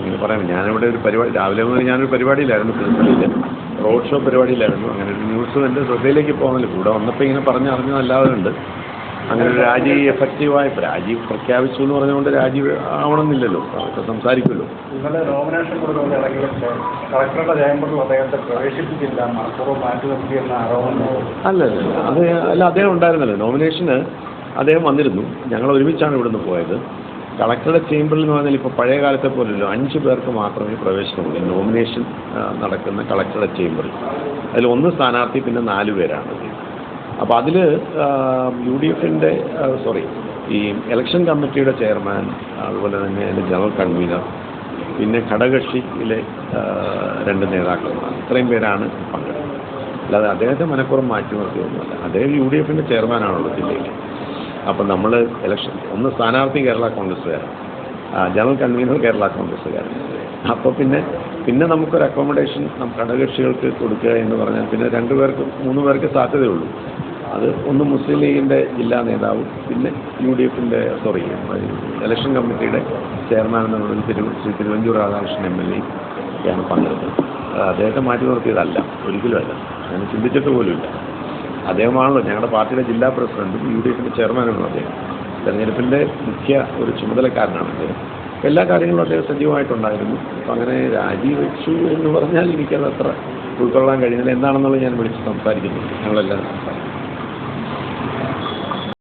ഇങ്ങനെ പറയാം. ഞാനിവിടെ ഒരു പരിപാടി രാവിലെ മുതൽ ഞാനൊരു പരിപാടിയിലായിരുന്നു പ്രിൻസിപ്പലിൽ റോഡ് ഷോ പരിപാടിയിലായിരുന്നു. അങ്ങനെ ഒരു ന്യൂസ് എന്റെ ശ്രദ്ധയിലേക്ക് പോകുന്നില്ല കൂടെ വന്നപ്പോൾ ഇങ്ങനെ പറഞ്ഞറിഞ്ഞതല്ലാതെ ഉണ്ട് അങ്ങനെ ഒരു രാജി എഫക്റ്റീവായി രാജി പ്രഖ്യാപിച്ചു എന്ന് പറഞ്ഞുകൊണ്ട് രാജി ആവണമെന്നില്ലല്ലോ. അതൊക്കെ സംസാരിക്കുമല്ലോ. ഇന്നലെ നോമിനേഷൻ കളക്ടറുടെ അദ്ദേഹത്തെ പ്രവേശിപ്പിച്ചില്ല. മനഃപൂർവം മാറ്റി നിർത്തിയെന്ന ആരോപണം അല്ല അല്ല അത് അല്ല അദ്ദേഹം ഉണ്ടായിരുന്നല്ലോ. നോമിനേഷന് അദ്ദേഹം വന്നിരുന്നു. ഞങ്ങൾ ഒരുമിച്ചാണ് ഇവിടുന്ന് പോയത്. കളക്ടറുടെ ചേംബറിൽ എന്ന് പറഞ്ഞാൽ ഇപ്പോൾ പഴയ കാലത്തെ പോലല്ലോ അഞ്ച് പേർക്ക് മാത്രമേ പ്രവേശനമുള്ളൂ. നോമിനേഷൻ നടക്കുന്ന കളക്ടറുടെ ചേംബറിൽ. അതിൽ ഒന്ന് സ്ഥാനാർത്ഥി പിന്നെ നാല് പേരാണ്. അപ്പോൾ അതിൽ യു ഡി എഫിന്റെ സോറി ഈ ഇലക്ഷൻ കമ്മിറ്റിയുടെ ചെയർമാൻ അതുപോലെ തന്നെ അതിന്റെ ജനറൽ കൺവീനർ പിന്നെ ഘടകക്ഷിയിലെ രണ്ട് നേതാക്കന്മാർ. ഇത്രയും പേരാണ് പങ്കെടുക്കുന്നത് അല്ലാതെ അദ്ദേഹത്തെ മനഃപൂർവം മാറ്റി നിർത്തിയൊന്നുമല്ല. അദ്ദേഹം യു ഡി എഫിന്റെ ചെയർമാനാണല്ലോ ജില്ലയിൽ അപ്പം നമ്മൾ ഇലക്ഷൻ ഒന്ന് സ്ഥാനാർത്ഥി കേരള കോൺഗ്രസ്സുകാരൻ ജനറൽ കൺവീനർ കേരള കോൺഗ്രസ്സുകാരൻ. അപ്പോൾ പിന്നെ പിന്നെ നമുക്കൊരു അക്കോമഡേഷൻ ഘടകകക്ഷികൾക്ക് കൊടുക്കുക എന്ന് പറഞ്ഞാൽ പിന്നെ രണ്ട് പേർക്ക് മൂന്ന് പേർക്ക് സാധ്യതയുള്ളൂ. അത് ഒന്ന് മുസ്ലിം ലീഗിന്റെ ജില്ലാ നേതാവും പിന്നെ യു ഡി എഫിന്റെ സോറി ഇലക്ഷൻ കമ്മിറ്റിയുടെ ചെയർമാൻ എന്നുള്ളത് തിരു ശ്രീ തിരുവഞ്ചൂർ രാധാകൃഷ്ണൻ എം എൽ എയാണ് പങ്കെടുത്തത്. അദ്ദേഹത്തെ മാറ്റി നിർത്തിയതല്ല ഒരിക്കലുമല്ല അങ്ങനെ ചിന്തിച്ചിട്ട് പോലുമില്ല. അദ്ദേഹമാണല്ലോ ഞങ്ങളുടെ പാർട്ടിയുടെ ജില്ലാ പ്രസിഡന്റും യു ഡി എഫിന്റെ ചെയർമാനുമാണ് അദ്ദേഹം. തെരഞ്ഞെടുപ്പിന്റെ മുഖ്യ ഒരു ചുമതലക്കാരനാണ് അദ്ദേഹം. എല്ലാ കാര്യങ്ങളും അദ്ദേഹം സജീവമായിട്ടുണ്ടായിരുന്നു. അപ്പം അങ്ങനെ രാജിവെച്ചു എന്ന് പറഞ്ഞാൽ എനിക്കത് അത്ര ഉൾക്കൊള്ളാൻ കഴിയുന്നില്ല. എന്താണെന്നുള്ളത് ഞാൻ വിളിച്ച് സംസാരിക്കുന്നു ഞങ്ങളെല്ലാം